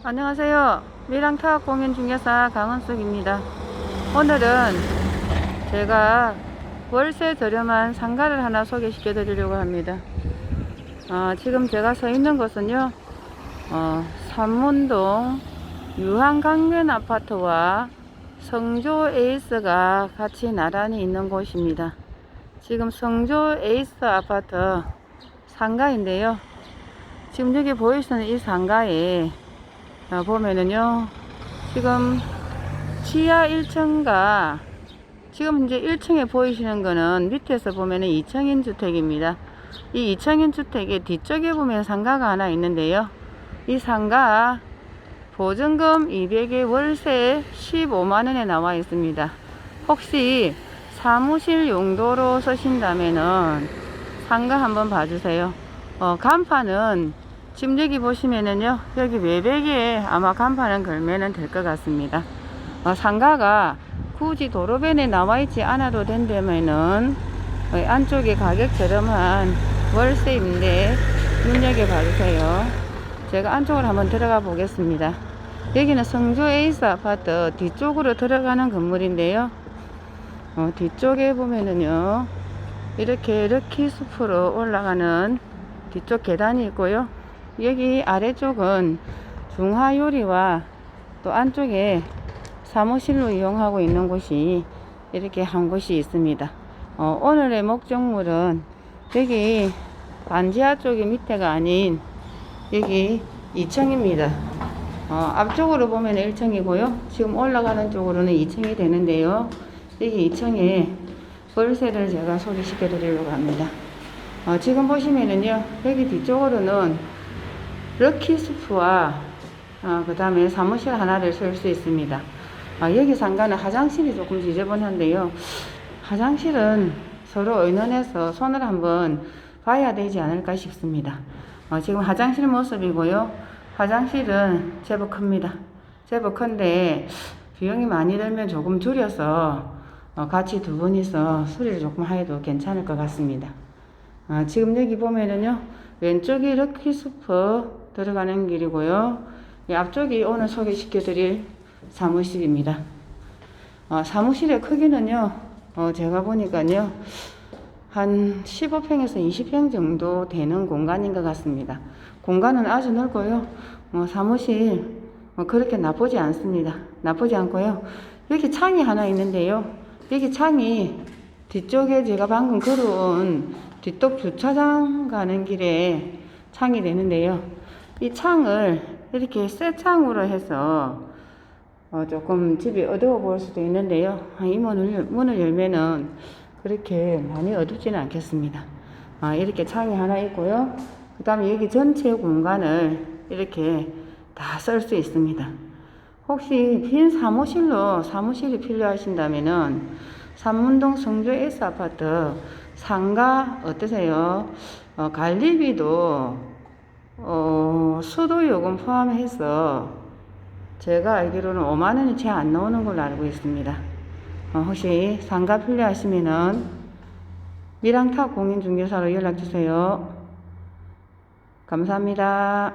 안녕하세요. 미랑타악 공연 중개사 강은숙입니다. 오늘은 제가 월세 저렴한 상가를 하나 소개시켜 드리려고 합니다. 어, 지금 제가 서 있는 곳은요, 어, 산문동 유한강면 아파트와 성조 에이스가 같이 나란히 있는 곳입니다. 지금 성조 에이스 아파트 상가인데요. 지금 여기 보이시는 이 상가에 어, 보면은요, 지금 지하 1층과 지금 이제 1층에 보이시는 거는 밑에서 보면은 2층인 주택입니다. 이 2층인 주택의 뒤쪽에 보면 상가가 하나 있는데요. 이 상가 보증금 200에 월세 15만원에 나와 있습니다. 혹시 사무실 용도로 쓰신다면은 상가 한번 봐주세요. 어, 간판은 지금 여기 보시면은요, 여기 외벽에 아마 간판은 걸면은 될 것 같습니다. 어, 상가가 굳이 도로변에 나와 있지 않아도 된다면은 어, 안쪽에 가격 저렴한 월세인데 눈여겨 봐주세요. 제가 안쪽으로 한번 들어가 보겠습니다. 여기는 성주 에이스 아파트 뒤쪽으로 들어가는 건물인데요. 어, 뒤쪽에 보면은요, 이렇게 럭키 숲으로 올라가는 뒤쪽 계단이 있고요. 여기 아래쪽은 중화 요리와 또 안쪽에 사무실로 이용하고 있는 곳이 이렇게 한 곳이 있습니다. 어, 오늘의 목적물은 여기 반지하 쪽이 밑에가 아닌 여기 2층입니다. 어, 앞쪽으로 보면 1층이고요. 지금 올라가는 쪽으로는 2층이 되는데요. 여기 2층에 월세를 제가 소개시켜 드리려고 합니다. 어, 지금 보시면은요, 여기 뒤쪽으로는 럭키스프와 어, 그 다음에 사무실 하나를 쓸 수 있습니다. 아, 여기 상가는 화장실이 조금 지저분한데요. 화장실은 서로 의논해서 손을 한번 봐야 되지 않을까 싶습니다. 어, 지금 화장실 모습이고요. 화장실은 제법 큽니다. 제법 큰데 비용이 많이 들면 조금 줄여서 어, 같이 두 분이서 수리를 조금 해도 괜찮을 것 같습니다. 아, 지금 여기 보면은요, 왼쪽이 럭키수퍼 들어가는 길이고요. 이 앞쪽이 오늘 소개시켜 드릴 사무실입니다. 어, 사무실의 크기는요, 어, 제가 보니까요, 한 15평에서 20평 정도 되는 공간인 것 같습니다. 공간은 아주 넓고요, 어, 사무실, 뭐 그렇게 나쁘지 않습니다. 나쁘지 않고요. 여기 창이 하나 있는데요. 여기 창이 뒤쪽에 제가 방금 걸어온 뒤쪽 주차장 가는 길에 창이 되는데요. 이 창을 이렇게 새 창으로 해서 어, 조금 집이 어두워 보일 수도 있는데요. 아, 이 문을, 문을 열면은 그렇게 많이 어둡지는 않겠습니다. 아, 이렇게 창이 하나 있고요. 그 다음에 여기 전체 공간을 이렇게 다 쓸 수 있습니다. 혹시 빈 사무실로 사무실이 필요하신다면은 삼문동 성주 S 아파트 상가 어떠세요? 어, 관리비도 어, 수도 요금 포함해서 제가 알기로는 5만 원이 채 안 나오는 걸로 알고 있습니다. 어, 혹시 상가 필요하시면은 미랑타 공인중개사로 연락 주세요. 감사합니다.